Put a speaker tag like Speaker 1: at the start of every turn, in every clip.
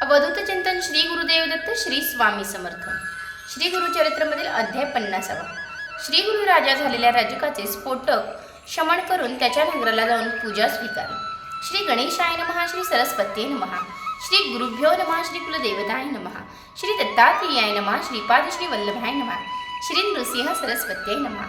Speaker 1: अवधूत चिंतन श्री गुरुदेव दत्त श्री स्वामी समर्थ. श्री गुरुचरित्रमधील अध्याय पन्नासावा. श्री गुरु राजा झालेल्या राजकाचे स्फोटक शमन करून त्याच्या नगराला जाऊन पूजा स्वीकारली श्री गणेशाय नमहा श्री सरस्वती नमहा श्री गुरुभ्यो नमहा श्री कुलदेवताय नमहा श्री दत्तात्रेयाय नमहा श्रीपाद श्री वल्लभाय नमहा श्री नृसिंह सरस्वत्याय नमः.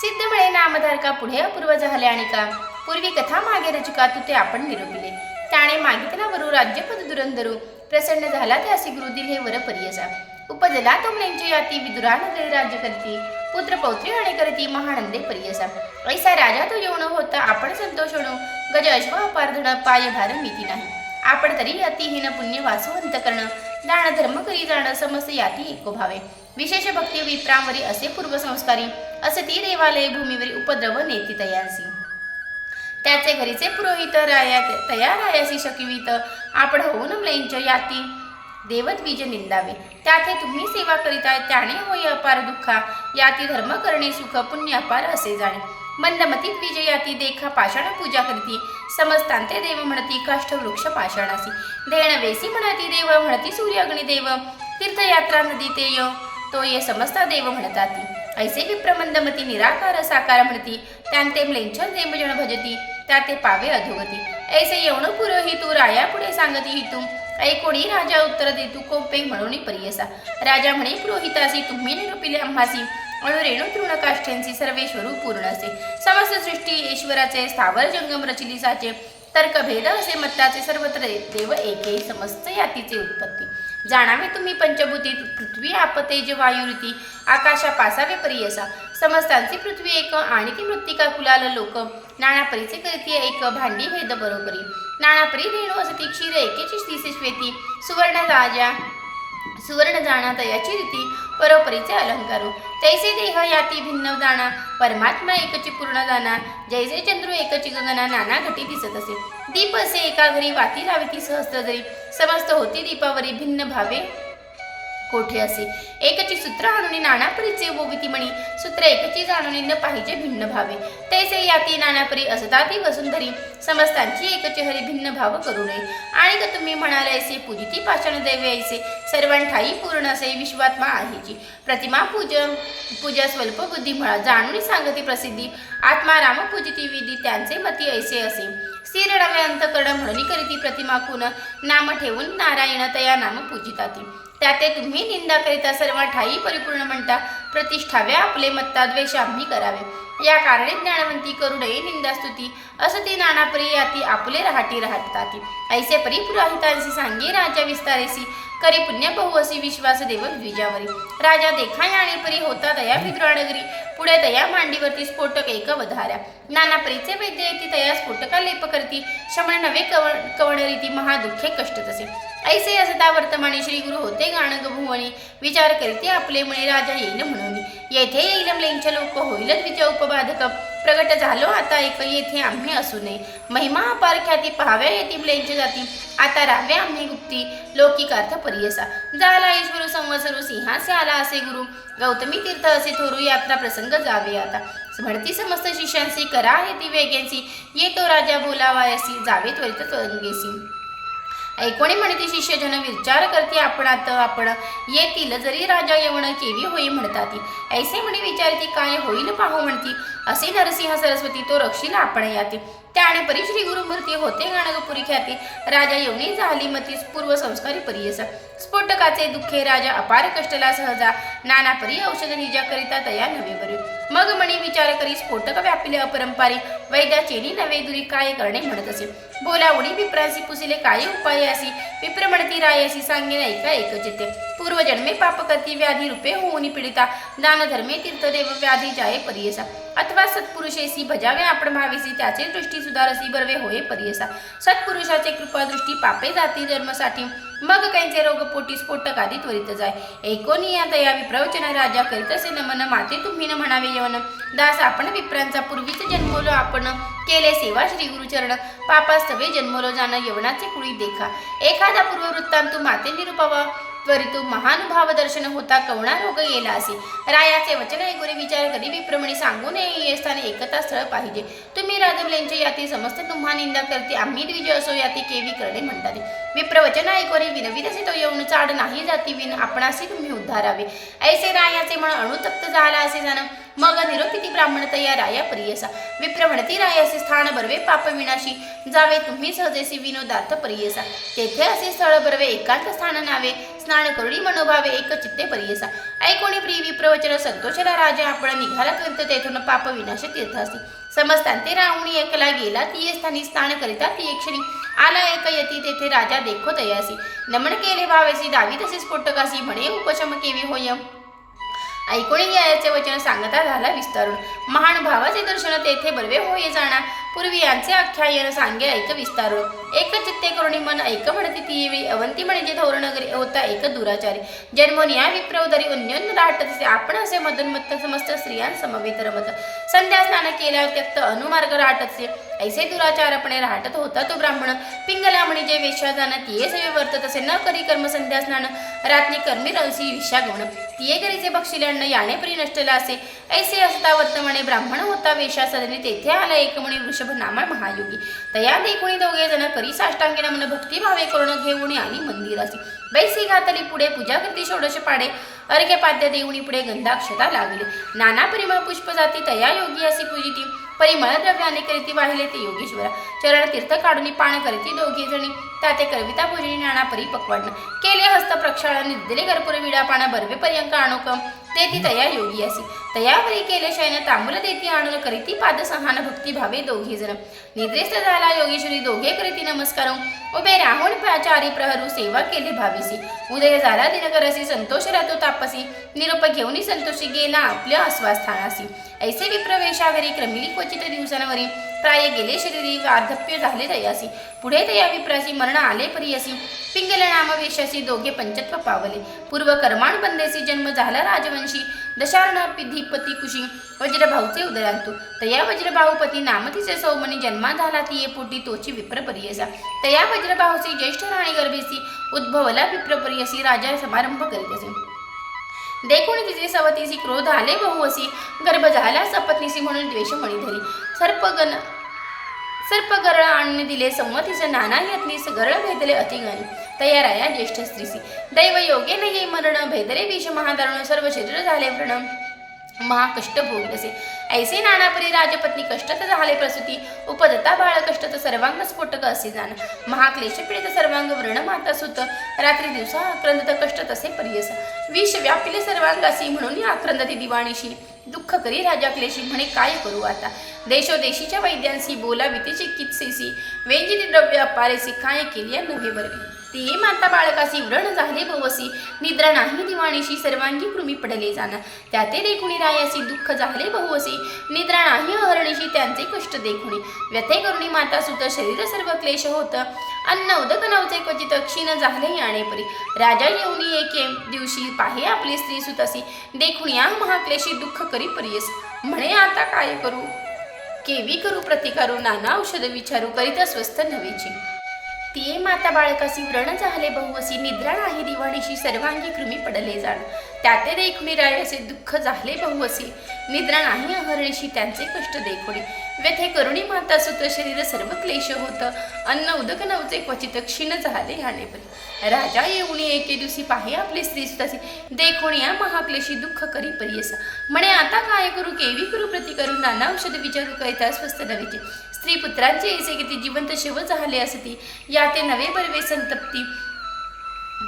Speaker 1: सिद्धमळे नामधारका पुढे अपूर्व झाले आणि का? पूर्वी कथा मागे रचका तू ते आपण निरोपिले. त्याने मागितला वरू राज्यपद दुरंदरू प्रसन्न झाला ते असे गुरु हे वर पर्यसा उपजला तो म्हणजे याती विदुरा राज्य करती. पुत्र पौत्री आणि करती महानंदे पर्यसा ऐसा राजा तो येऊन होता आपण संतोष होणो. गज अश्व अपार्धन पाय भार मिती नाही. आपण तरी अतिहीन पुण्य वासवंत करणं. दान धर्म करी जाणं समस्त याती एको भावे. विशेष भक्ती विप्रांवरी असे पूर्वसंस्कारी. असे ती देवालय भूमीवरी उपद्रव नेती तयांसी त्याचे घरीचे पुरोहित राया तया रायासी शकिवित. आपण होऊन म्लेंच याती. देवद्विज निंदावे. त्याथे तुम्ही सेवा करीत आहे त्याने होय अपार दुःखा. याती धर्म करणे सुख पुण्य अपार असे जाणे. मंदमतीत विजयाती याती देखा पाषाण पूजा करीती. समस्तांते देव म्हणती काष्ठ वृक्ष पाषाणासी. देण वेसी म्हणती देव म्हणती सूर्य अग्निदेव. तीर्थयात्रा नदी ते यो तो ये समस्ता देव म्हणताती. ऐसे विप्रमंदमती निराकार साकार म्हणती. त्यांते म्लेंछ देवजण भजती. त्या ते पावे अधोगती. ऐसे येवण पुरोहित तू राया पुढे सांगती हितू ऐकोडी राजा उत्तर देतू कोपे म्हणून परियसा. राजा म्हणे पुरोहितासी तुम्ही निरूपिले आम्हासी. अणु रेणू तृणकाष्ठ्यांची सर्वेश्वरू पूर्ण असे समस्त सृष्टी ईश्वराचे स्थावर जंगम रचिलिसाचे. तर्कभेद असे मत्ताचे सर्वत्र देव एके समस्त यातीचे उत्पत्ती. जाणावे तुम्ही पंचभूतीत पृथ्वी आपतेज वायुरीती आकाशा पासावे परियसा. समस्तांची पृथ्वी एक आणि ती मृत्तिका कुलाल लोक. नाणापरीचे करती एक भांडी भेद बरोबरी. नाणापरी धेणू असती क्षीर एकेची श्वेती. सुवर्ण राजा सुवर्ण जाणा तयाची रीती परोपरीचे अलंकारू. तैसे देह याती भिन्न जाणा परमात्मा एकची पूर्ण जाणा जैसे चंद्र एकची गगना नाना घटी दिसत असे. दीप असे एका घरी वाती लाविती सहस्त्र जरी समस्त होती दीपावरी भिन्न भावे. कोठे असे? एकची सूत्र आणून नानापरीचे बोविती म्हणी. सूत्र एकची जाणून न पाहिजे भिन्न भावे. तैसे याती नानापरी असताती वसुंधरी. समस्तांची एकची हरी भिन्न भाव करू नये. आणि का तुम्ही म्हणाले ऐसे पूजिती पाषाण दैवे ऐसे सर्वांठाई पूर्ण असे विश्वात्मा आहेची. प्रतिमा पूजा पूजा स्वल्प बुद्धी म्हणा जाणून सांगती प्रसिद्धी. आत्मा राम पूजिती विधी त्यांचे मती ऐसे असे. स्थिर नवे अंतकरण म्हणून करीती प्रतिमा कुण नाम ठेवून नारायण तया नाम पूजिताती. त्याते तुम्ही निंदा करिता सर्व ठाई परिपूर्ण म्हणता प्रतिष्ठाव्या आपले मत्ता आम्ही करावे. या कारणे ज्ञानवंती करू निंदा निंदास्तुती असं ती नानापरी याती आपले राहटी राहताती ऐसे परी पुराहितांशी सांगे राजा विस्तारेसी. करी पुण्य बहु असी विश्वास देव द्विजावरी. राजा देखा आणि परी होता दया विद्राणगरी पुढे तया मांडीवरती स्फोटक एक वधाऱ्या. नानापरीचे वैद्य येती तया स्फोटका लेप करती. शमन नवे कव कवणरीती महादुःखे कष्ट तसे. ऐसे असता वर्तमाने श्री गुरु होते गाणग भुवनी विचार करीते आपले मुळे राजा येईल म्हणून. येथे येईल म्लेंच लोक होईल द्विज उपबाधक. प्रगट झालो आता एक येथे आम्ही असू नये. महिमा अपार ख्याती पहाव्या येती म्लेंच जाती. आता राहावे आम्ही गुप्ती. लौकिकार्थ परियसा. झाला ईश्वर संवसरू सिंहासे आला असे गुरु. गौतमी तीर्थ असे थोरू यात्रा प्रसंग जावे आता. म्हणती समस्त शिष्यांशी करा येती वेग्यांशी येतो राजा बोलावायसी जावे त्वरित त्वंगेसी ऐकोणी म्हणते शिष्यजन विचार करते आपण आता आपण येतील जरी राजा येवण केवी होई म्हणतात. ऐसे म्हणे विचारते काय होईल पाहू म्हणती. असे नरसिंह सरस्वती तो रक्षीला आपण याते. त्याने परी श्री गुरुमूर्ती होते गाणगपुरी ख्याती. राजा येवणी झाली मती पूर्व संस्कारी परियसा. स्फोटकाचे दुःखे राजा अपार कष्टला सहजा नाना परी औषध निजाकरिता तया नव्हे बरे. मग म्हणे विचार करी स्फोटक व्यापिले अपरंपारी. वैद्या चेनी नवे दुरी काय करणे म्हणत असे. बोला उडी विप्रांसी पुसिले काय उपाय असी. विप्र म्हणती रायसी सांगेन ऐका एकच येते पूर्वजन्मे पाप करती व्याधी रूपे होऊनी पीडिता. दान धर्मे तीर्थदेव व्याधी जाये परियसा. अथवा सत्पुरुषेसी भजावे आपण भावेसी त्याचे दृष्टी सुधारसी बरवे होय परियसा. सत्पुरुषाचे कृपा दृष्टी पापे जाती जन्मसाठी मग काहीचे रोग पोटी स्फोटक आदी त्वरित जाय. एकोनी या दया विप्रवचन राजा करीत असे नमन माते तुम्ही न म्हणावे येवन. दास आपण विप्रांचा पूर्वीच जन्मोलो आपण केले सेवा श्री गुरुचरण. पापास्तवे जन्मोलो जाणं यवनाचे कुळी देखा. एखादा पूर्ववृत्तांत माते निरुपावा. त्वरितू महानुभाव दर्शन होता कवणा रोग येला असे? रायाचे वचन ऐकुरी विचार गरिबीप्रमाणे विप्रमणी सांगू नये हे स्थान एकता स्थळ पाहिजे. तुम्ही राजवलेंचे याती समस्त तुम्हा निंदा करते आम्ही द्विज असो याती केवी करणे म्हणतात. विप्रवचन ऐकोरी विनविदसे तो येऊन चाड नाही जाती विन आपणासी तुम्ही उद्धारावे. ऐसे रायाचे म्हण अणुतप्त झाला असे जाणं मग निरोपिती ब्राह्मण तया राया प्रियसा. विप्र म्हणती रायाचे स्थान बरवे पाप विनाशी जावे तुम्ही सहजेसी विनोदार्थ प्रियसा. तेथे असे स्थळ बरवे एकांत स्थान नावे स्नान करुणी मनोभावे एक चित्ते परियसा. ऐकोणी प्रिय विप्रवचन संतोषला राजा आपण निघाला करीत तेथून पाप विनाश समजतान ते राहुणी एकला गेला ती स्थानी स्नान करिता ती एक क्षणी. आला एक यती तेथे राजा देखो तयासी नमन केले भावेसी दावी तसे स्फोटकासी म्हणे उपशम केवी होय ऐकून याचे वचन सांगता झाला विस्तारून. महान भावाचे दर्शन तेथे बरवे होय जाणार पूर्वी यांचे आख्यायन सांगे ऐक विस्तारू. एक चित्ते करुणी मन ऐक म्हणते ती येवी अवंती म्हणजे धोरणगरी होता एक दुराचारी. जन्मोनिया विप्रवदरी अन्योन्य राहत आपण असे मदन्मत्त समस्त स्त्रियां समवेत रमत. संध्या स्नान केल्या त्यक्त अनुमार्ग राहतसे ऐसे दुराचारपणे राहतत होता तो ब्राह्मण. पिंगला म्हणे जे वेश्या जाण तिये सेवे वर्त तसे न करी कर्म संध्या स्नान. रात्री कर्मी रंसी विषा घेऊन तिये करीचे बक्षिल्यान्न याने परी नष्टला असे. ऐसे असता वर्तमाने ब्राह्मण होता वेशा सदनी तेथे आला एक म्हणे वृषभ नामा महायोगी. तया देखुणी दोघे जण करी साष्टांगी नमन भक्तीभावे करून घेऊन आली मंदिरासी बैसी घातली पुढे पूजा करती षोडश पाडे. अर्घ्य पाद्य देऊनी पुढे गंधाक्षता लागली नाना परिमळ पुष्प जाती तया योगी अशी पूजिती. परिमळ द्रव्याने करीती वाहिले ते योगेश्वरा. चरण तीर्थ काढून पाण करीती दोघी जणी. त्याते कविता पूजनी नाना परी पक्वाडन केले हस्त प्रक्षाळन दिले कर्पूर विडा पाना बर्वे पर्यंक आणोकम ते ती तया योगी असी. तयावरी केले शयन तांबूल देती आणून करीती पाद सहान भक्ती भावे दोघी जण. निद्रेस्त झाला योगेश्वरी दोघे करीती नमस्कार. उभे राहून प्राचारी प्रहरू सेवा केले भावीसी. उदय झाला दिनकरसी संतोष राहतो तापसी. निरोप घेऊन संतोषी गेला आपल्या अस्वास्थानासी ऐसे विप्रवेशा घरी क्रमिली क्वचित दिवसांवरी प्राय गेले शरीरी वार्धप्य झाले तयासी. पुढे तया विप्रासी मरण आले परियसी पिंगल नामवेशासी दोघे पंचत्व पावले. पूर्व कर्माण बंदेसी जन्म झाला राजवंशी. दशारणा धिपती कुशी. वज्रभाऊचे उदरांतू. तया वज्रभाऊपती नामतीचे सौमनी जन्मा झाला तिये पोटी तोची विप्रपरियसा तया वज्रभाऊसी ज्येष्ठ राणी गर्भेसी. उद्भवला विप्रपरियसी राजा समारंभ करीत असे. देखून तिचे सवतीसी क्रोध आले बहुवसी गर्भ झाला सपत्नीसी म्हणून द्वेषमणी धरी सर्पगण सर्पगरळ आणून दिले संमतीचे नाना यत्नीस गरळ भेदले अतिगणी तयाराया ज्येष्ठ स्त्रीसी दैव योगे नाही मरण भेदले विष महादारुण सर्व शरीर झाले व्रण महाकष्ट भोगलसे ऐसे नानापरी राजपत्नी कष्टत झाले प्रसूती उपदता बाळ कष्टत सर्वांग स्फोटक असे जाण. महाक्लेश पीडित सर्वांग व्रण माता सुत. रात्री दिवसा आक्रंदत कष्ट तसे परियस. विष व्यापिले सर्वांगासी म्हणून या आक्रंदती दिवाणीशी. दुःख करी राजा क्लेशी म्हणे काय करू आता? देशोदेशीच्या वैद्यांशी बोलावी चिकित्सेसी वेंजिती द्रव्य अपारेसी काय केली नव्हे बरवी ते माता बाळकासी व्रण झाले भवसी. निद्रा नाही दिवाणीशी सर्वांगी कृमी पडले जाणं. त्याते देखुणी रायासी दुःख झाले बहुवसी निद्रा नाही अहरणीशी त्यांचे कष्ट देखुणी. व्यथे करुणी माता सुत शरीर सर्व क्लेश होत. अन्न उदक नवचे क्वचित क्षीण झाले याणेपरी राजा येऊनी एके दिवशी पाहे आपली स्त्री सुतसी. देखुणी या महाक्लेशी दुःख करी परियस. म्हणे आता काय करू? केवी करू प्रतिकारू? नाना औषध विचारू? करीत स्वस्थ नव्हेची. तिये माता बाळकासी व्रण झाले बहुवसी निद्रा नाही दिवाणीशी सर्वांगी कृमी पडले जाण. त्याते देखुणी रायसे दुःख झाले बहुवसी निद्रा नाही अहरणीशी त्यांचे कष्ट देखुणी व्यथे करुणी माता सुत शरीर सर्व क्लेश होत. अन्न उदक नवचे क्वचित क्षीण झाले हाणेपरी राजा येऊनी एके दिवशी पाहि आपली स्त्री सुतासी. देखुणी या महाक्लेशी दुःख करी परियसा म्हणे आता काय करू? केवी करू? प्रती करू नाना औषध विचारू? करिता स्वस्थ नवीचे स्त्री पुत्रांचे ऐसे किती जिवंत शिव झाले असती या ते नवे बरवे संतप्ती.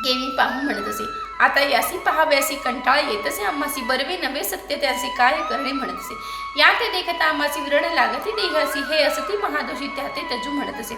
Speaker 1: केवी पाहू म्हणत असे आता यासी पहाव्यासी कंटाळ येत असे आम्हासी बरवे नवे सत्य त्याचे काय करणे म्हणत असे. या ते देखता आम्हासी विरण लागती देहासी हे असती महादोषी त्या ते तजू म्हणत असे.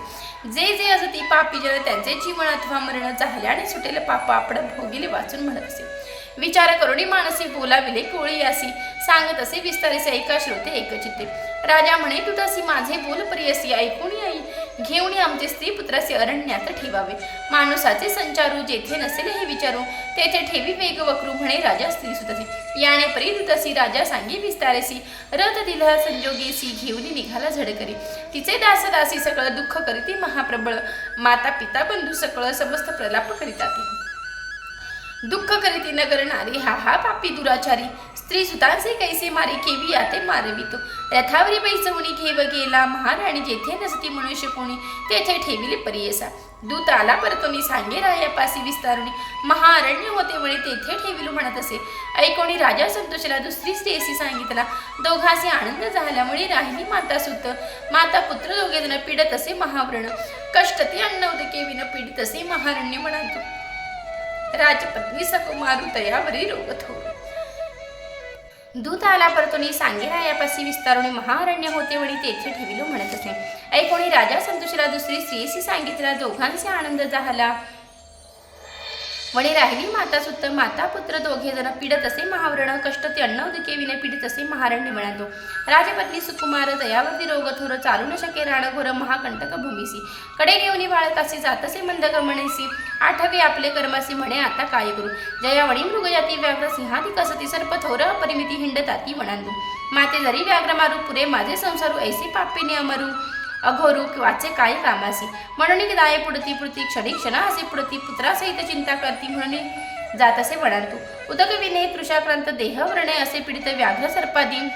Speaker 1: जे जे असती पापी जन त्यांचे जीवन अथवा मरण झाल्याने सुटेल पाप आपण भोगिले वाचून म्हणत असे. विचार करुणी मानसी बोलाविले कोळी यासी सांगत असे विस्तारिसे ऐका श्रोते एकचित्ते राजा म्हणे तू माझे बोल प्रियसी ऐकून आई घेऊन आमचे स्त्री पुत्रासी अरण्यात ठेवावे. माणसाचे संचारू जेथे नसेल हे विचारू. तेथे ठेवी वेग वक्रू म्हणे राजा स्त्री सुतसी याने परी दुतसी राजा सांगी विस्तारेसी रथ दिला संजोगेसी घेऊन निघाला झडकरी. तिचे दास दासी सकळ दुःख करीती महाप्रबळ. माता पिता बंधू सकळ समस्त प्रलाप करीताती दुःख करीती न करणारी हा हा पापी दुराचारी. स्त्री सुतांचे कैसे मारे केवी आते मारवितो रथावरी पैसवणी घेव गेला महाराणी जेथे नसती मनुष्य कोणी तेथे ठेविले परियसा. दूत आला परतोनी सांगे रायापासी विस्तारणी. महाअरण्य होते वळी तेथे ठेविलो म्हणत असे. ऐकोणी राजा संतोषला दुसरी स्त्रीसी सांगितला दोघांचे आनंद झाल्यामुळे राहिली माता सुत. माता पुत्र दोघे जण पीडत असे महाव्रण. कष्ट ते अन्न होते विन पीडित असे महारण्य म्हणातो राजपत्नी सकुमारू तयावरी रोगत हो दूत आला परतोनी सांगे रायापासी विस्तारुणी महाअरण्य होते वडी तेथे ठेविलो म्हणत असे ऐकोणी राजा संतोषला दुसरी स्त्रीसी सांगितला दोघांचे आनंद झाला. म्हणे राहिली माता सुत माता पुत्र दोघे जण पीडत असे महावरण कष्ट ते अन्न उदके विने पीडित असे महारण्य म्हणालो राजपत्नी सुकुमार दयावरती रोग थोर चालू न शके राणघोर महाकंटक भूमीसी. कडे घेऊन बाळकासी जातसे मंद गमणेसी आठवे आपले कर्मासी म्हणे आता काय करू? जयावणी मृगजाती व्याघ्र सिंहादी कसती सर्प थोर अपरिमिती हिंडताती म्हणालो माते जरी व्याघ्र मारू पुरे माझे संसारू ऐसे पापे अमरू अघोरू वाचे काय कामासी म्हणून की दाये पुडती पृथ्वी क्षणी क्षणा असे पुडती पुत्रासहित चिंता करती म्हणून जात असे वडांतू उदक विने तृषाक्रांत देह व्रणे असे पीडित व्याघ्र सर्पादी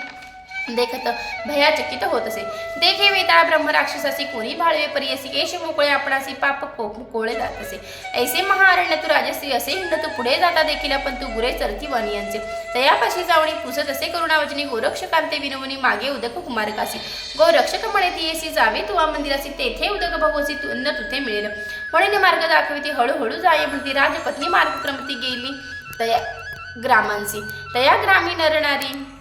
Speaker 1: देखत भयाचकित होत असे. देखे वेताळ ब्रह्म राक्षसासी कोणी भाळवे परियसी केश मोकळे आपणासी पाप को कोळे जात असे. ऐसे महाअरण्य तू राजश्री असे हिंड तू पुढे जाता देखील पण तू गुरे चरती यांचे. तयापाशी जावणी पुसत असे करुणावचनी गोरक्ष कांते विनवणी मागे उदक कुमारकासी. गोरक्षक म्हणे ती येसी जावे तुवा मंदिरासी तेथे उदक भगवसी तू अन्न तुथे मिळेल. म्हणून मार्ग दाखविती हळूहळू जाय म्हणती राजपत्नी मार्गक्रमती गेली. तया ग्रामांसी. तया ग्रामी नरणारी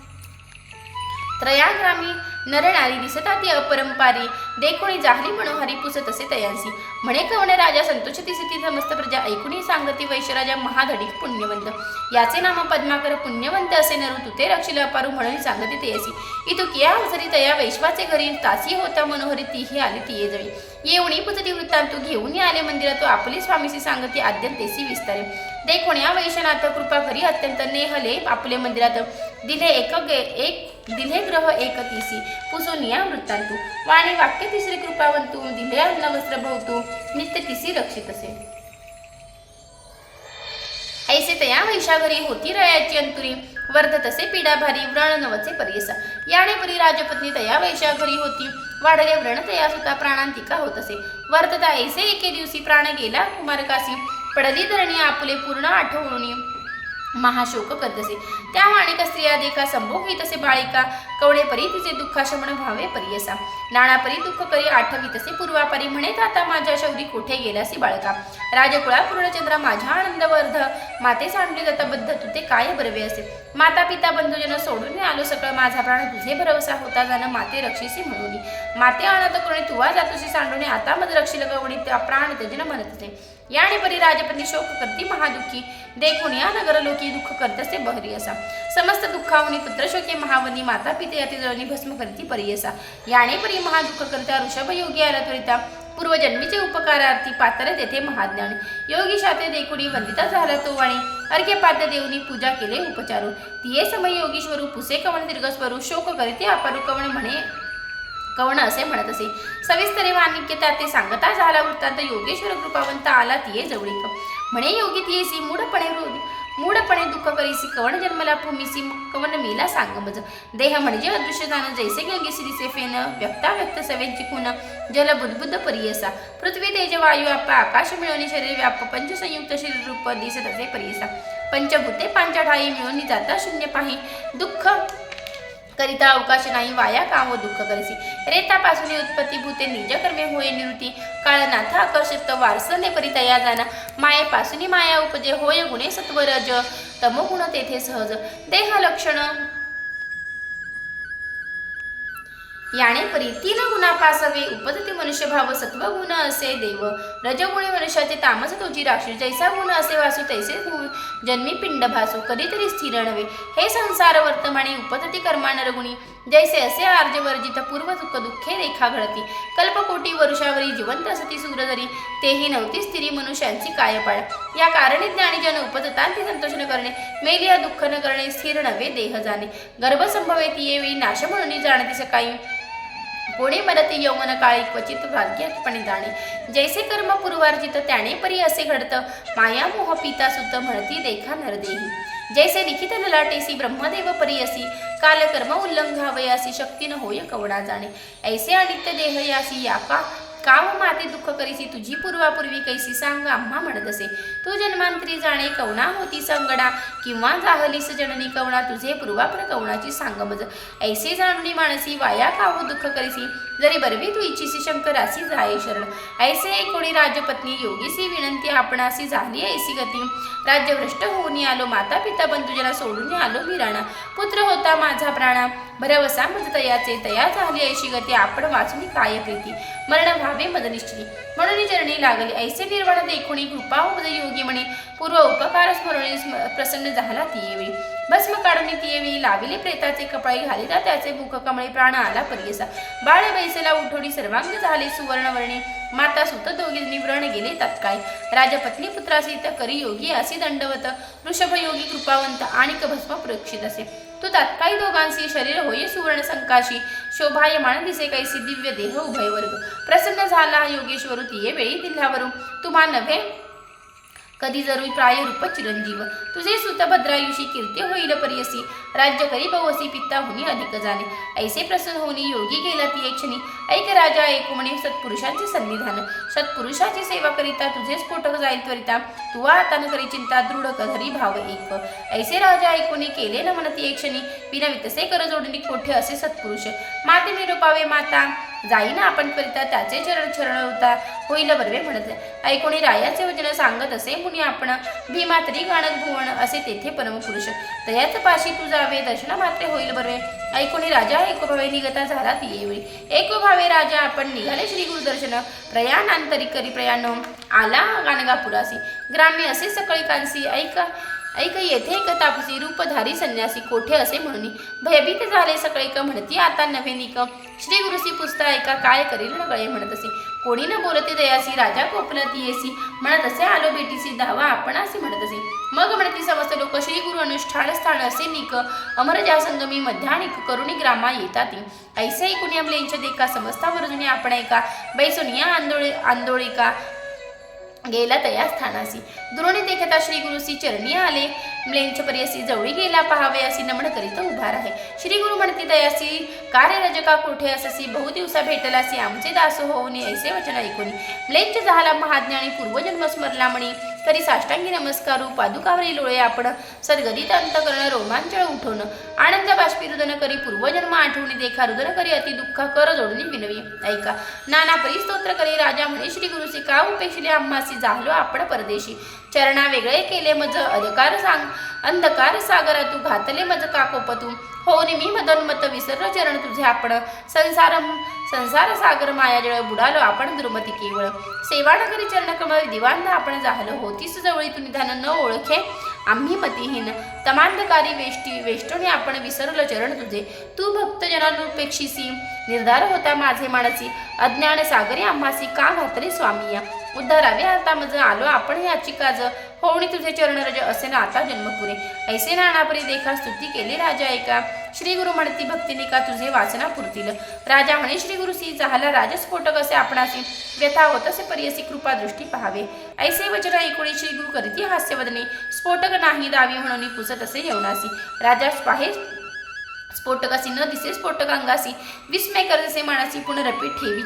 Speaker 1: त्रयाग्रामी नरनारी दिसता ती अपरंपारी. देखोणी जाहली मनोहरी पुसत असे तयांसी. म्हणे कवणे राजा संतोष स्थिती समस्त प्रजा ऐकुणी सांगती वैश्यराजा महाधडिक पुण्यवंत. याचे नाम पद्माकर पुण्यवंत असे नरू तुते रक्षिल अपारू म्हणून सांगते तयासी. इतू किया अवसरी तया वैश्वाचे घरी तासी होता मनोहरी तीही आली तिये जळी येऊणी पुजती वृत्तांतू घेऊन आले मंदिरात तो आपली स्वामीशी सांगती आद्यंतेसी विस्तारे. देखुण्या वैशनाथ कृपा करी अत्यंत नेहले आपले मंदिरात. दिले एक गे- एक दिले ग्रह एक तिसी पुसून या वृत्तांतू. वाणी वाक्य तिसरी कृपावंतू दिले अन्न वस्त्र भवतू. नित्य तिसी रक्षित असे. ऐसे तया वैशाघरी होती रयाची अंतुरी. वर्ध तसे पीडाभारी व्रण नवचे परियसा. याने परी राजपत्नी तया वैशाघरी होती. वाढले व्रण तया सुद्धा प्राणांतिका होत असे. वर्धता ऐसे एके दिवशी प्राण गेला कुमारकासी. पडली धरणी आपले पूर्ण आठवणी महाशोक करतसे त्या माणिक स्त्रिया देखा संभोगित असे बाळिका कवडे परी तिचे दुःखाशमण व्हावे परियसा. नाणापरी दुःख करी आठवी तसे पूर्वापरी म्हणेत आता माझ्या शौरी कोठे गेलासी बाळका. राजकुळा पूर्णचंद्रा माझ्या आनंदवर्ध. माते सांडली दत्तबद्ध तुते काय बरवे असे. माता पिता बंधुजन सोडून मी आलो सकळ माझा प्राण तुझे भरवसा होता जाणं माते रक्षीसी म्हणून. माते आणत कोणी तुवा जातुशी सांडून आता मज रक्षील गवणी त्या प्राण त्यजन म्हणत असे याने परी राजपत्नी शोक करती महादुखी. देखून या नगर लोकी दुःख करतसे बहरी असा समस्त दुःखावनी पुत्रशोके महावनी माता पिते याती जळणी भस्म करती असा याने परी महादुःख करता ऋषभ योगी आला त्वरिता. पूर्वजन्मीचे उपकारार्थी पात्र तेथे महाज्ञान. योगी शाते देखुडी वंदिता झाला तो वाणी अर्घ्यपाद्य देऊनी पूजा केले उपचारू तिये समय योगीश्वरू पुसे कवण दीर्घस्वरू शोक करीते अपारू कवण म्हणे कवण असे म्हणत असे. सविस्तरे वानिक्यता ते सांगता झाला वृत्तांत योगेश्वर कृपावंत आला तिये जवळीक. म्हणे योगी तियेसी मूढपणे मूढपणे दुःख करीसी कवण जन्मला भूमीसी कवण मेला सांगमज. देह म्हणजे अदृश्य जाण जैसे गंगेसी दिसे फेन व्यक्ता व्यक्त सवेंची खुन जल बुद्बुद्ध परियसा. पृथ्वी तेज वायू आपा आकाश मिळवणी शरीर व्याप पंचसंयुक्त शरीर रूप दिसत असे परियसा. पंचभूते पांचठाई मिळवणी जाता शून्य पाही दुःख करिता अवकाश नाही वाया काम व दुःख करसी. रेतापासून उत्पत्ती भूते निजकर्मे होय निवृत्ती. काळनाथ आकर्षित वारसले करिता या जाना. मायेपासून माया उपजे होय गुणे सत्व रज. तमोगुण तेथे सहज. देह लक्षण याने परी तीन गुणा पासवे उपजते मनुष्य भाव सत्व गुण असे देव. रजगुणी मनुष्याचे तामस तोची राक्षस जैसा गुण असे वासू तैसे जन्मी पिंड भासू कधीतरी स्थिर नव्हे हे संसार वर्तमाने उपदती कर्मानर गुणी जैसे असे आर्जवर्जित पूर्व दुःख दुःखे रेखा घडती. कल्पकोटी वर्षावरी जिवंत असती सूरधरी तेही नव्हती स्थिरी मनुष्यांची काय पाळ या कारणे ज्ञानीजन जन ती संतोष न करणे मेलिया दुःख न करणे स्थिर नव्हे देह जाणे. गर्भसंभवेती येवी नाश म्हणून जाणती सकाळी. होणे मरते यौवन काळी क्वचित भाग्यपणे जाणे. जैसे कर्म पूर्वार्जित त्याने परी असे घडतं. माया मोह पिता सुत म्हणती देखा नरदेही. जैसे लिखित ललाटेसी ब्रह्मदेव परी असी. काल कर्म उल्लंघावयासी शक्ती न होय कवडा जाणे. ऐसे अनित्य देह यासी या का काव माते दुःख करीसी तुझी पूर्वापूर्वी कैसी सांग आम्हा म्हणत असे. तू जन्मांतरी जाणे कवणा होती संगडा? किंवा जाहलीस जननी कवणा तुझे पूर्वापर कवणाची सांग मज ऐसे जाणणी माणसी वाया काव दुःख करीसी? जरी बरवी तू इच्छिसी शंकरासी जाये शरण. ऐसे कोणी राजपत्नी योगीसी विनंती आपणासी झाली ऐसी गती. राज्यभ्रष्ट होऊन आलो माता पिता बंधुजना सोडून आलो विराणा पुत्र होता माझा प्राणा. भरवसा मज तयाचे तया झाली ऐशी गती आपण वाचून काय प्रीती? मरण व्हावे मदनिश्चिती म्हणून चरणी लागली. ऐसे निर्वाण देखुणी कृपा उपद योगी म्हणे. पूर्व उपकार स्मरणे प्रसन्न झाला ती येवी भस्म काढून ती येवी लाविले प्रेताचे घाली घालिता त्याचे मुख कमळे प्राण आला परियसा. बाळ बैसेला उठवडी सर्वांग झाले सुवर्णवर्णी. माता सुत दोघी व्रण गेले तत्काय राजपत्नी तर करी योगी असे दंडवत. वृषभ योगी कृपावंत. आणि भस्म प्रेक्षित असे. तो तात्काळी दोघांशी शरीर होई सुवर्ण संकाशी शोभायमान दिसे कैसी दिव्य देह उभय वर्ग प्रसन्न झाला योगेश्वरू तिये वेळी दिल्ल्यावरून तुम्हा नव्हे? कधी जरूर प्रायरूप चिरंजीव. तुझे सुतभद्रायुषी कीर्ती होईल परियसी. राज्य करी बहुसी पित्ता होणी अधिक जाणे. ऐसे प्रसन्न होणे योगी गेला ती एक क्षणी. ऐक राजा ऐकू म्हणे सत्पुरुषांचे सन्निधान. सत्पुरुषाची सेवा करिता तुझे स्फोटक जाईल त्वरिता. तू आता न करी चिंता दृढ कधरी भाव एक. ऐसे राजा ऐकून केले न म्हणती एक क्षणी. विनवितसे कर जोडणी कोठे असे सत्पुरुष. माते निरूपावे माता. जाईना आपण करिता त्याचे चरण चरण होता होईल बरवे म्हणत ऐकोणी रायाचे वचन सांगत असे मुनी आपण भीमातरी गाणत भुवन असे तेथे परमपुरुष. तयाच पाशी तू जावे दर्शन मात्रे होईल बरवे. ऐकोणी राजा एकोभावे निघता झाला ती येवेळी एकोभावे राजा आपण निघाले श्री गुरुदर्शन. प्रयाणांतरी करी प्रयाण आला गाणगापुरासी ग्राम्य असे सकळी कांसी. ऐका ऐक येथे एक तापसी रूपधारी संन्यासी कोठे असे म्हणून भयभीत झाले सगळे क म्हणती आता नवे निक. श्री गुरुसी पुस्ता ऐका काय करील न कळे म्हणत असे. कोणी न बोलते दयासी राजा कोपलती येसी. म्हणत असे आलो बेटीसी धावा आपण असे म्हणत असे. मग म्हणती समस्त लोक श्री गुरु अनुष्ठान स्थान असे निक. अमर संगमी मध्यानिक करुणी ग्रामा येतात. ऐसे ऐकून अमलेंच्या देखा समस्ता वर्जुनी आपण ऐका. बैसुनिया आंदोळी आंदोळिका गेला तया स्थानासी द्रोणी देखता श्री गुरुसी चरणी आले. म्लेंच परियसी जवळी गेला पहावे असी नमन करीत उभा राहे. श्री गुरु म्हणती दयासी कार्य रजका कोठे अससी? बहु दिवसा भेटलासी आमचे दास होऊन. ऐसे वचन ऐकून म्लेंच झाला महाज्ञानी पूर्वजन्म स्मरला म्हणी तरी साष्टांगी नमस्कारू. पादुकावरी लोळे आपण सद्गदित अंतकरण रोमांचळ उठवणं. आनंद बाष्पीरुदन करी पूर्वजन्म आठवणी देखा रुदन करी अति दुःख कर जोडणी विनवी. ऐका. नाना परी स्तोत्र करी राजा म्हणे श्री गुरुसी का उपेक्षले आम्हासी झालो आपण परदेशी. चरणा वेगळे केले मज अधिकार सांग अंधकार सागरा तू घातले मज काकोपतू हो नि मी मदन्मत विसरलो चरण तुझे आपण. संसार संसार सागर मायाजळ बुडालो आपण दुर्मती केवळ. सेवानगरी चरणकमळ दिवान आपण झालो. होतीस जवळी तू निधान न ओळखे. आम्ही मतीहीन तमांधकारी वेष्टी वेष्टोने आपण विसरलो चरण तुझे. तू भक्तजनानुपेक्षिसी निर्धार होता माझे मानसी. अज्ञान सागरी आम्हासी का घातले स्वामी उद्धारावे आता मज आलो आपण याची काज. होणी तुझे चरणरज असे ना आता जन्मपुरे. ऐसे नानापरी देखा स्तुती केली राजा एका. श्री गुरु म्हणती भक्तीने का तुझे वाचना पुरतील? राजा म्हणे श्री गुरुसी झाला राजस्फोटक असे आपणासी. व्यथा होत असे परियसी कृपा दृष्टी पहावे. ऐसे वचन ऐकुणी श्री गुरु करीती हास्यवदने. स्फोटक नाही दावी म्हणून पुसत असे येवनासी राजा पाहे स्फोटकासी न दिसे स्फोटक अंगासी विस्मय करसे मानासी पुनरपी ठेवी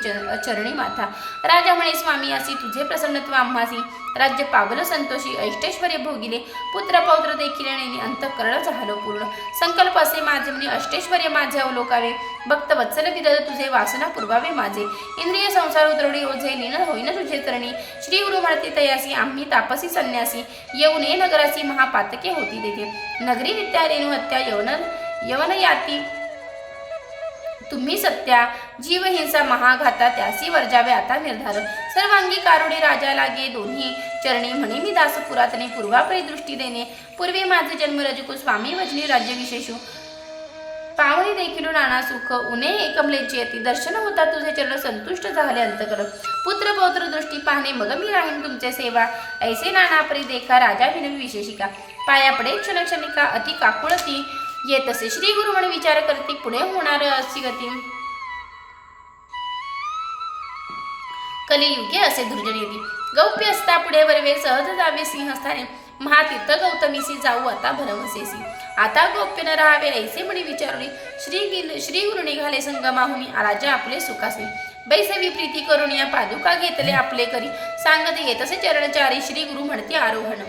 Speaker 1: चरणी माथा. राजा म्हणे स्वामी असी तुझे प्रसन्नत्व आम्हासी. राज्य पावल संतोषी अष्टेश्वरी भोगिले. पुत्र पौत्र देखील आणि अंतःकरण झालो पूर्ण. संकल्प असे माझे म्हणे अष्टेश्वर्य माझे अवलोकावे. भक्त वत्सल विरद तुझे वासना पुरवावे माझे. इंद्रिय संसार उतरवडी ओझे लीन होईन तुझे तरणी श्री गुरु म्हणते तयासी आम्ही तापसी संन्यासी. येऊने नगरासी महापातके होती देखील नगरी विद्या रेणू हत्या यवन यवन याती तुम्ही सत्या जीवहिंसा महाघाता त्यासी वर्जावे आता निर्धार। सर्वांगी कारुडी राजा लागे दोन्ही। चरणी म्हणे मी दास पुरातने पूर्वापरी दृष्टी देणे। पूर्वी माझे जन्म रजकू स्वामी वजनी राज्य विशेषू। पावनी देखील नाना सुख उने एकमलेची येते दर्शन होता तुझे चरण संतुष्ट झाले अंतकर। पुत्र पौत्र दृष्टी पाहणे मग मी राहीन तुमचे सेवा। ऐसे नाना परी देखा राजा विनवी विशेषिका। पायापडे क्षणक्षणिका अति काकुळती। येत असे श्री गुरु म्हणून विचार करते पुढे होणार अशी गती. कलियुगे असे दुर्जन येते. गौप्य असता पुढे वरवे सहज जावे सिंहस्थाने. महातीर्थ गौतमीसी जाऊ आता भरवसेसी. आता गोप्य न राहावे ऐसे म्हणे विचारुणी श्री श्री गुरु निघाले संगमाहुनी राजा आपले सुखासे बैसवी प्रीती करून या पादुका घेतले आपले करी. सांगत येत असे चरणचारी श्री गुरु म्हणते आरोहण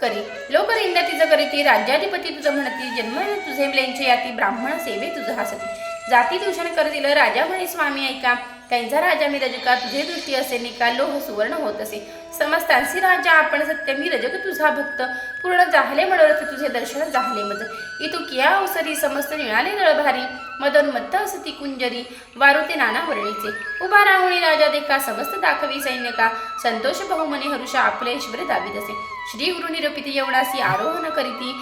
Speaker 1: करी. लोकरिंदा तिचं करीती राज्याधिपती तुझं म्हणती जन्म तुझे लेंचे याती ब्राह्मण सेवे तुझं हासती. जाती दूषण करतील राजा म्हणे स्वामी ऐका. त्यांचा राजा मी रजका तुझे दृष्टी असे निका लोह सुवर्ण होत असे. समस्तांसी राजा आपण सत्य मी रजक तुझा भक्त. पूर्ण जाहले मनोरथ तुझे दर्शन जाहले मज. इतू किया अवसरी समस्त निळाले नळभारी. मदन मत्त असती कुंजरी वारुते नाना वर्णीचे. उभा राहुणी राजा देखा समस्त दाखवी सैन्य का. संतोष बहुमनी हरुषा आपले ईश्वर दाबीत असे श्री गुरु निरपिती येवणासी आरोहण करीती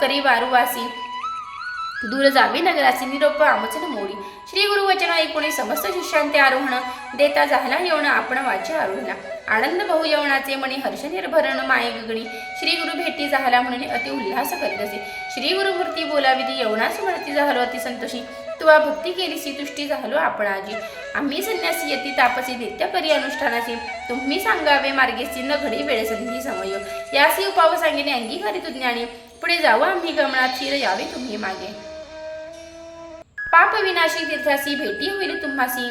Speaker 1: करी वारुवासी दूर जावे नगरासी निरोप आमचन मोडी. श्री गुरु वचन ऐकून समस्त शिष्यांते आरोहण देता झाला येवण आपण वाचे आरोहला आनंद भाऊ येवणाचे म्हणे हर्ष निर्भरण माय गगडी श्री गुरु भेटी झाला म्हणून अति उल्हास करीत असे श्री गुरु मूर्ती बोलावी ती येवणास म्हणती झालो अति संतोषी. तुवा भक्ती केलीसी तुष्टी झालो आपण आजी. आम्ही संन्यासी यती तापसी नित्य करी अनुष्ठानाची. तुम्ही सांगावे मार्गेसी न घडी वेळ संधी समय. यासी उपाव सांगेने अंगीकारी तू ज्ञानी. पुढे जाऊ आम्ही गमनात शिर यावे तुम्ही मागे. पापविनाशी तीर्थासी भेटी होईल तुम्हासी.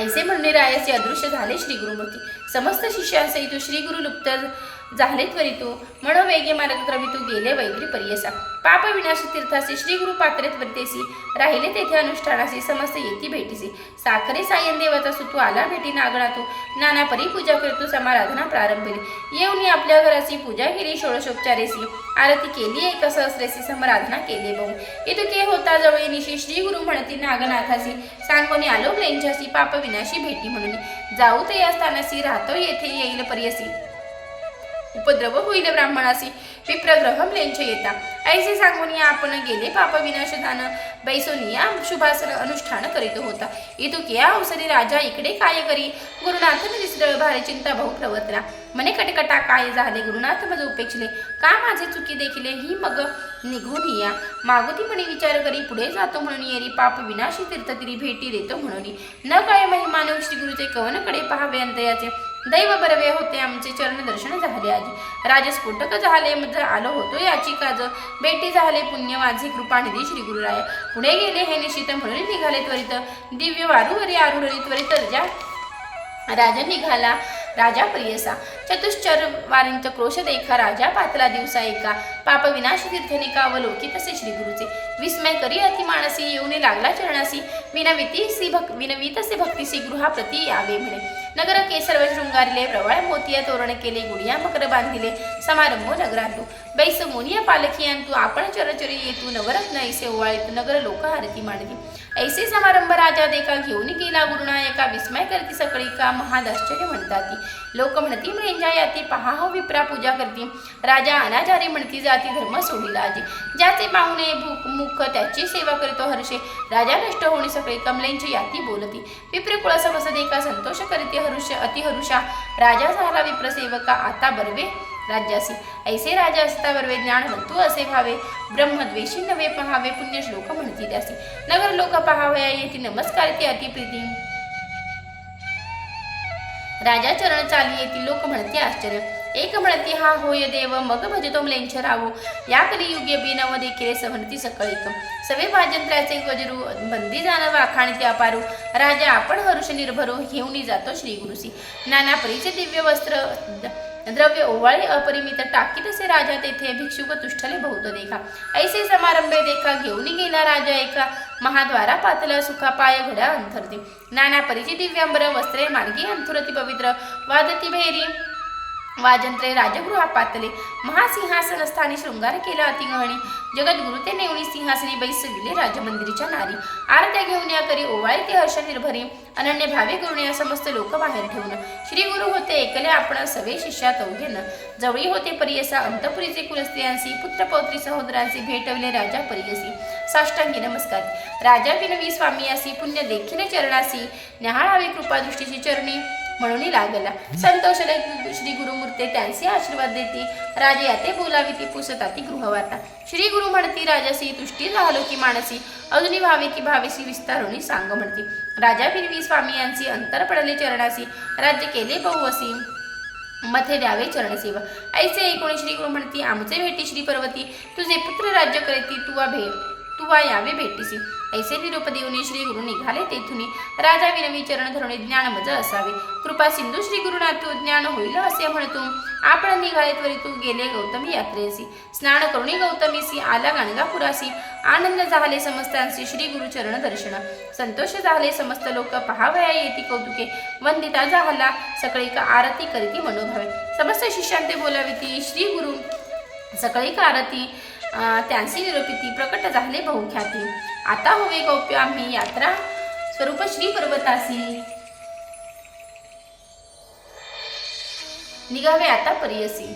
Speaker 1: ऐसे म्हणणे रायाचे अदृश्य झाले श्री गुरुमूर्ती. समस्त शिष्यांसहित श्री गुरु लुप्त झाले त्वरितू मनोवेगे मार्ग क्रमितू गेले वैद्री परियसा. पाप विनाश तीर्थासी श्री गुरु पात्रे त्वरितेसी राहिले तेथे अनुष्ठानासी समस्त येती भेटीसी. साखरे सायन देवाचा सुतू आला भेटी नागणातू नाना परी पूजा करतो समाराधना प्रारंभिली. येऊन आपल्या घराची पूजा केली षोडशोपचारेसी. आरती केली एक सहस्रेसी समराधना केली बहु. इतके होता जवळ निशी श्री गुरु म्हणती नागनाथासी. सांगोनी आलो लेंच्यासी पाप विनाशी भेटी म्हणून. जाऊ ते या स्थानासी राहतो येथे येईल पर्यसी. उपद्रव होईल ब्राह्मणासी. विप्रग्रहम लेंच येता. ऐसे सांगून या आपण गेले पाप विनाशदान बैसोनिया शुभासन अनुष्ठान करीत होता. इतुकिया अवसरी राजा इकडे काय करी? गुरुनाथन दिसळ भारी चिंता भाऊ प्रवर्तला मने कटकटा काय झाले? गुरुनाथ मज उपेक्षले. का माझे चुकी देखिले? ही मग निघून या. मागुतीपणे विचार करी पुढे जातो म्हणून येरी. पाप विनाशी तीर्थगिरी भेटी देतो म्हणून. न काय महिमानव श्री गुरुचे कवनकडे पहावे अंतयाचे. दैव बरवे होते आमचे चरण दर्शन झाले आजी. राजस्फोटक झाले मज आलो होतो याची काज बेटी झाले पुण्य माझे कृपानिधी श्री गुरुराय. पुढे गेले हे निश्चित म्हणून निघाले त्वरित. दिव्य वारूवरी आरुढरी त्वरित ज्या राजा निघाला. राजा प्रियसा. चतुश्चर वारिंत क्रोश देखा. राजा पातला दिवसा एका. पाप विनाश तीर्थनिका अवलोकी तसे श्री गुरुचे. विस्मय करी अति माणसी येऊन लागला चरणासी. विनवितीसी भक विनवितसे भक्तीसी गृहाप्रती यावे म्हणे. नगर केसर्व शृंगारिले प्रवळ मोतिया तोरण केले गुडिया मकर बांधिले समारंभ नगरांतू बैस मोनिया पालखियांतू आपण चरचरी येतू नवरत्न ऐसे ओवाळीत नगर लोक आरती मांडली. ऐसे समारंभ राजा देखा घेऊन गेला गुरुनायका विस्मय करती सकळी? का महादाश्चर्य म्हणतात लोक म्हणती म्रेंजा याती पहा हो विप्रा पूजा करती. राजा अनाचारी म्हणती जाती धर्म सोडिला आजी. ज्याचे पाहुणे भूक मुख त्याची सेवा करीतो हर्षे. राजा नष्ट होणे सगळे कमलेंची याती बोलती. विप्र कुळ बस देखा संतोष करीते हरुष? अतिहरुषा. राजा झाला विप्रसेवका आता बर्वे. राज्यासी. ऐसे राजा असता बर्वे ज्ञानवंतू असे भावे. ब्रह्मद्वेषी नवे पहावे पुण्य श्लोक म्हणती त्यासी. नगर लोक पहावया येती नमस्कार ती अतिप्रीती राजा चरण चाली येती लोक म्हणते आश्चर्य. एक म्हणती हा होय देव मग भजतो लेंछ रावो या कलियुगे बिनव देखील सहनती सकळीक. सवे भाजंत्राचे गजरू बंदी जाण वाखाणी ते अपारू राजा आपण हरुष निर्भरो घेऊन जातो श्री गुरुसी. नाना परीचे दिव्य वस्त्र द्रव्य ओवाळे अपरिमित टाकी तसे राजा तेथे भिक्षुक तुष्टले बहुत देखा. ऐसे समारंभे देखा घेऊन गेला राजा एका महाद्वारा पातला सुखा पाय घड्या अंथरते. नाना परिचित दिव्यांबर वस्त्रे मार्गी अंथुरती पवित्र वादती भैरी वाजंत्रे राजगृहा पातले. महासिंहासन स्थानी शृंगार केला अतिगहणी जगद्गुरु ते नेवणी सिंहासनी बैसविले राजमंदिरीच्या नारी. आरत्या घेऊन या करी ते हर्ष निर्भरी. अनन्य भावे करून या समस्त लोक बाहेर ठेवून. श्री गुरु होते एकले आपण सवे शिष्यात अवघेन जवळी होते परियसा अंतपुरीचे कुलस्त्रियांसी पुत्र पौत्री सहोदरांसी भेटवले राजा परियसी. साष्टांगी नमस्कार. राजा विनवी स्वामी असी पुण्य देखील चरणासी. न्याहाळावे कृपादृष्टीची चरणी. म्हणून लागला. संतोषले श्री गुरुमूर्ती त्यांचे आशीर्वाद देती. राजे याते बोलावी ती पुसताती गृहवार्ता. श्री गुरु म्हणती राजासी तुष्टी झालो की माणसी अजूनही भावे की भावेसी विस्तारुनी सांग म्हणती. राजा फिरवी स्वामी यांची अंतर पडले चरणासी. राज्य केले बहुवसी. मथे द्यावे चरणसेवा. ऐसे ऐकून श्री गुरु म्हणती आमचे भेटी श्री पर्वती. तुझे पुत्र राज्य करीती तुवा भेट तुवा यावे भेटीसी ऐसे निरूप देऊन श्री गुरु निघाले तेथून. राजा विनवी चरण धरणे ज्ञान मज असावे. कृपा सिंधू श्री गुरुनाथ ज्ञान होईल असे म्हणतो. आपण निघाले त्वरी तू गेले गौतमी यात्रेसी स्नान करुणी गौतमीसी आला गाणगापुरासी आनंद झाले समस्तांसी श्री गुरु चरण दर्शन. संतोष झाले समस्त लोक पहावया येती कौतुके. वंदिता झाला सकाळी का आरती करीती मनोभावे. समस्त शिष्यांते बोलावी ती श्री गुरु. सकाळी का आरती. त्यांची निरोपिती प्रकट झाले बहुख्याती. आता होवे गौप्य आम्ही यात्रा स्वरूप श्री पर्वतासी. निघावे आता परियसी.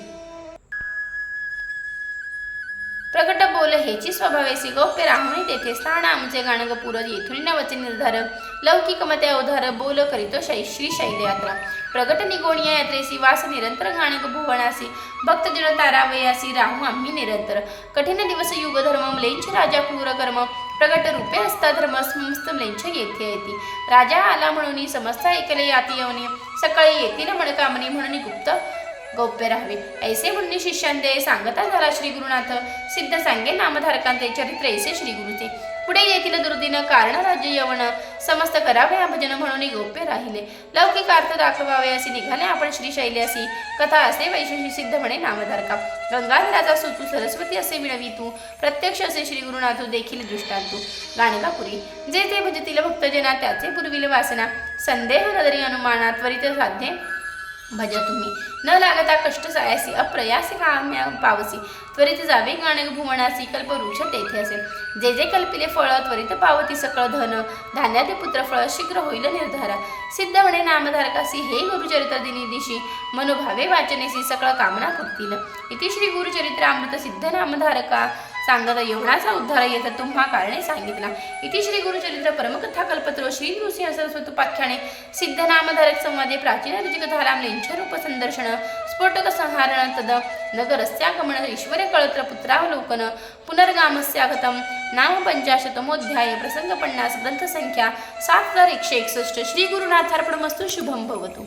Speaker 1: प्रकट बोल हेची स्वभावेसी गौप्य राहुणी तेथे स्थान आमचे गाणगपुर येथून नवचे निर्धार लौकिक मते अवधार बोल करीतो शै श्री शैल यात्रा प्रगट निगोणिया यात्रेसी वास निरंतर गाणग भुवनासी. भक्त जन तारावयासी राहू आम्ही निरंतर. कठीण दिवस युग धर्म म्लेंच राजा क्रूर कर्म. प्रगट रूपे असता धर्म समस्त म्लेंच येथे येती. राजा आला म्हणून समस्त ऐकले याती यवनी. सकाळी येतील मणकामनी म्हणून गुप्त गौप्य राहावे. ऐसे म्हणणे शिष्यांते सांगता झाला श्री गुरुनाथ सिद्ध सांगे नामधारकांते चरित्र ऐसे श्री गुरुचे पुढे येथील दुर्दिन कारण राज्य यवन. समस्त करावे भजन म्हणून गोप्य राहिले. लौकिक अर्थ दाखवावे असे निघाले आपण श्री शैल्यासी कथा असे वैशिष्ट्य सिद्ध म्हणे नामधारका. गंगाधराचा सुतू सरस्वती असे मिळवी तू. प्रत्यक्ष असे श्री गुरुनाथ देखील दृष्टांतू गाणगापुरी. जे ते भजतील भक्तजना त्याचे पूर्वील वासना. संदेह नदरी अनुमाना त्वरित साध्य. भजा तुम्ही. न लागता कष्ट सायासी अप्रयासी काम्या पावसी. त्वरित जावे गाणे भुवनासी कल्पवृक्ष तेथे असे. जे जे कल्पिले फळ त्वरित पावती सकळ धन. धान्याते पुत्र फळ शीघ्र होईल निर्धारा. सिद्ध म्हणे नामधारकासी हे गुरुचरित्र दिनी दिशी. मनोभावे वाचनेसी सकळ कामना पुरतील इति श्री गुरुचरित्र अमृत सिद्ध नामधारका. सांगत यवनाचा उद्धार येत तुम्हा कारणे सांगितला. इति श्री गुरुचरित्र परमकथा कल्पत्रो श्री नृसिंह सरस्वत उपाख्याने सिद्ध नामधारक संवादे प्राचीन ऋजिक धाराम लेंछ संदर्शन स्फोटक संहारण तद नगरस्यागमन ईश्वर कळत्र पुत्रावलोकन पुनर्गामस्यागतम नाम पंचाशतमोध्याय प्रसंग पन्नास ग्रंथसंख्या सात हजार एकशे एकसष्ट. श्री गुरुनाथार्पणमस्तु शुभम भवतु.